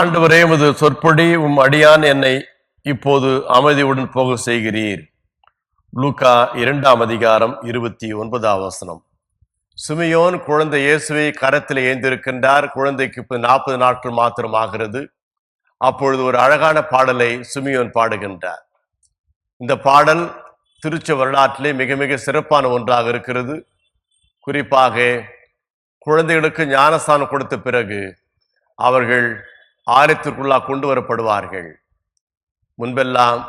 ஆண்டவரே உமது சொற்படி உம் அடியான் என்னை இப்போது அமைதியுடன் போக செய்கிறீர். லூக்கா இரண்டாம் அதிகாரம் இருபத்தி ஒன்பதாம் வசனம். சுமியோன் குழந்தை இயேசுவை கரத்தில் ஏந்திருக்கின்றார். குழந்தைக்கு இப்போ நாற்பது நாட்கள் மாத்திரம் ஆகிறது அப்பொழுது ஒரு அழகான பாடலை சுமியோன் பாடுகின்றார். இந்த பாடல் திருச்ச வரலாற்றிலே மிக மிக சிறப்பான ஒன்றாக இருக்கிறது. குறிப்பாக குழந்தைகளுக்கு ஞானஸ்தானம் கொடுத்த பிறகு அவர்கள் ஆலயத்திற்குள்ளாக கொண்டு வரப்படுவார்கள் முன்பெல்லாம்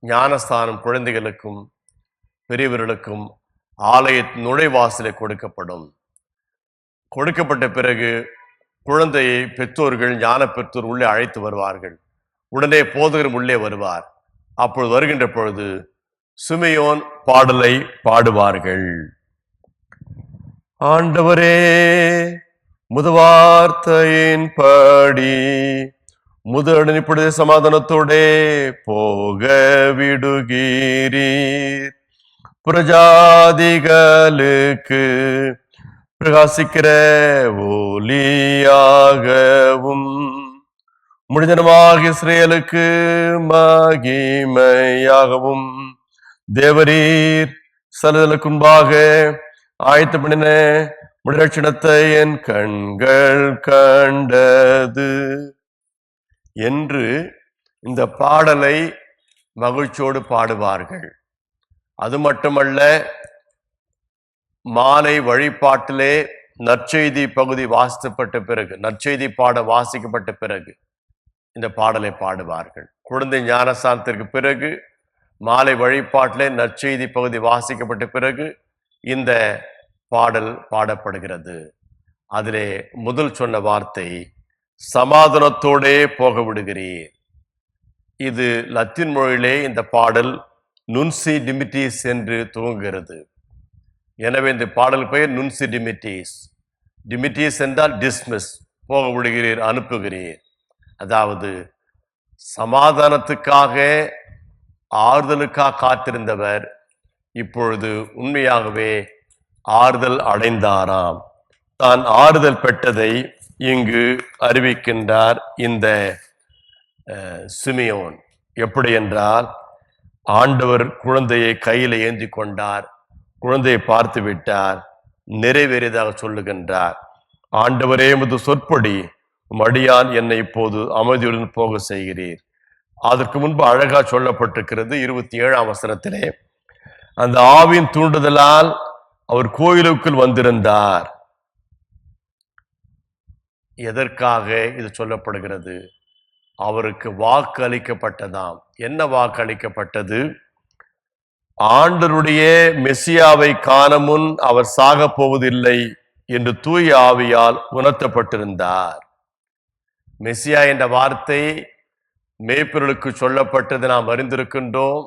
ஞானஸ்தானம் குழந்தைகளுக்கும் பெரியவர்களுக்கும் ஆலய நுழைவாசலை கொடுக்கப்படும். கொடுக்கப்பட்ட பிறகு குழந்தையை பெற்றோர்கள் ஞான பெற்றோர் உள்ளே அழைத்து வருவார்கள். உடனே போதகரும் உள்ளே வருவார். அப்பொழுது வருகின்ற பொழுது சுமையோன் பாடலை பாடுவார்கள். ஆண்டவரே முதுவார்த்தையின் படி. முதடன் இப்பொழுது சமாதானத்தோடே போக விடுகிறீர். பிரஜாதிகளுக்கு பிரகாசிக்கிற ஒலியாகவும் முடிஞ்சனமாக இஸ்ரேலுக்கு மகிமையாகவும் தேவரீர் சலுதலுக்கும்பாக ஆயத்த பண்ணின முடிலட்சணத்தை என் கண்கள் கண்டது. என்று இந்த பாடலை மகிழ்ச்சியோடு பாடுவார்கள். அது மட்டுமல்ல மாலை வழிபாட்டிலே நற்செய்தி பகுதி வாசிக்கப்பட்ட பிறகு நற்செய்தி பாட வாசிக்கப்பட்ட பிறகு இந்த பாடலை பாடுவார்கள். குழந்தை ஞானஸ்தானத்திற்கு பிறகு மாலை வழிபாட்டிலே நற்செய்தி பகுதி வாசிக்கப்பட்ட பிறகு இந்த பாடல் பாடப்படுகிறது. அதிலே முதல் சொன்ன வார்த்தை சமாதானத்தோடே போக விடுகிறீர் இது லத்தீன் மொழியிலே இந்த பாடல் நுன்சி டிமிட்டிஸ் என்று துவங்குகிறது. எனவே இந்த பாடல் பெயர் நுன்சி டிமிட்டிஸ். டிமிட்டிஸ் என்றால் டிஸ்மிஸ் போக விடுகிறீர் அனுப்புகிறீர். அதாவது சமாதானத்துக்காக ஆறுதலுக்காக காத்திருந்தவர் இப்பொழுது உண்மையாகவே ஆறுதல் அடைந்தாராம். தான் ஆறுதல் பெற்றதை இங்கு அறிவிக்கின்றார் இந்த சிமியோன். எப்படி என்றால் ஆண்டவர் குழந்தையை கையில் ஏந்தி கொண்டார் குழந்தையை பார்த்து விட்டார் நிறைவேறியதாக சொல்லுகின்றார். ஆண்டவரே எமது சொற்படி மடியான் என்னை இப்போது அமைதியுடன் போக செய்கிறீர். அதற்கு முன்பு அழகா சொல்லப்பட்டிருக்கிறது இருபத்தி ஏழாம் வசனத்திலே அந்த ஆவின் தூண்டுதலால் அவர் கோயிலுக்குள் வந்திருந்தார். எதற்காக இது சொல்லப்படுகிறது? அவருக்கு வாக்கு அளிக்கப்பட்டதாம் என்ன வாக்கு அளிக்கப்பட்டது ஆண்டருடைய மெசியாவை காண முன் அவர் சாக போவதில்லை என்று தூய ஆவியால் உணர்த்தப்பட்டிருந்தார். மெசியா என்ற வார்த்தை மேய்ப்பர்களுக்கு சொல்லப்பட்டது நாம் அறிந்திருக்கின்றோம்.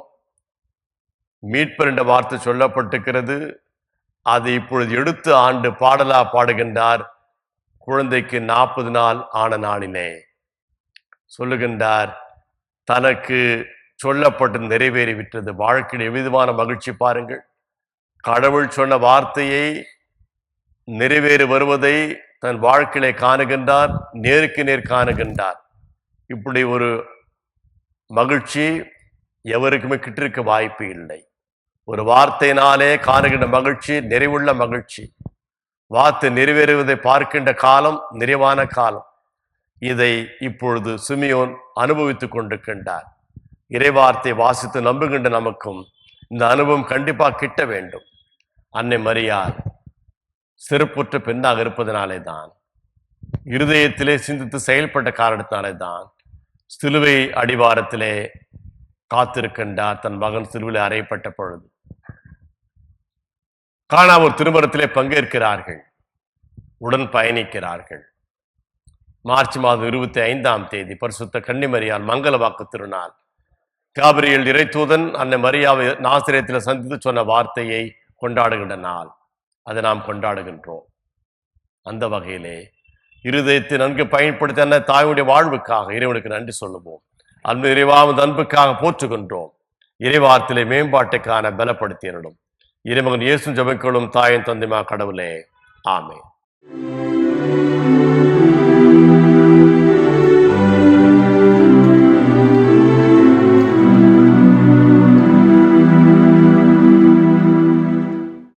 மீட்பர் என்ற வார்த்தை சொல்லப்பட்டிருக்கிறது. அதை இப்பொழுது எடுத்து ஆண்டு பாடலா பாடுகின்றார். குழந்தைக்கு நாற்பது நாள் ஆன நாளிலே. சொல்லுகின்றார் தனக்கு சொல்லப்பட்டு நிறைவேறிவிட்டது. வாழ்க்கையில் எவ்விதமான மகிழ்ச்சி பாருங்கள். கடவுள் சொன்ன வார்த்தையை நிறைவேறி வருவதை தன் வாழ்க்கையிலே காணுகின்றார் நேருக்கு நேர் காணுகின்றார். இப்படி ஒரு மகிழ்ச்சி எவருக்குமே கிட்டிருக்க வாய்ப்பு இல்லை. ஒரு வார்த்தையினாலே காணுகின்ற மகிழ்ச்சி நிறைவுள்ள மகிழ்ச்சி. வார்த்தை நிறைவேறுவதை பார்க்கின்ற காலம் நிறைவான காலம். இதை இப்பொழுது சுமியோன் அனுபவித்துக் கொண்டிருக்கின்றார். இறைவார்த்தை வாசித்து நம்புகின்ற நமக்கும் இந்த அனுபவம் கண்டிப்பாக கிட்ட வேண்டும். அன்னை மரியார் சிறப்புற்ற பெண்ணாக இருப்பதனாலே தான் இருதயத்திலே சிந்தித்து செயல்பட்ட காரணத்தினாலே தான் சிலுவை அடிவாரத்திலே காத்திருக்கின்றார் தன் மகன் சிலுவிலே அறையப்பட்ட பொழுது. காணாவூர் திருமணத்திலே பங்கேற்கிறார்கள். உடன் பயணிக்கிறார்கள். மார்ச் மாதம் இருபத்தி ஐந்தாம் தேதி பரிசுத்த கன்னிமரியால் மங்கள வாக்கு திருநாள். காபிரியல் இறைத்தூதன் அன்னை மரியாவை நாசிரியத்தில் சந்தித்து சொன்ன வார்த்தையை கொண்டாடுகின்ற நாள். அதை நாம் கொண்டாடுகின்றோம். அந்த வகையிலே இருதயத்தை நன்கு பயன்படுத்த அந்த தாயுடைய வாழ்வுக்காக இறைவனுக்கு நன்றி சொல்லுவோம். அன்பு இறைவாவது அன்புக்காக போற்றுகின்றோம். இறைவார்த்திலே மேம்பாட்டுக்கான பலப்படுத்தியிடும் இறைமகன் இயேசும் ஜபங்களும் தாயின் தந்தைமா கடவுளே. ஆமே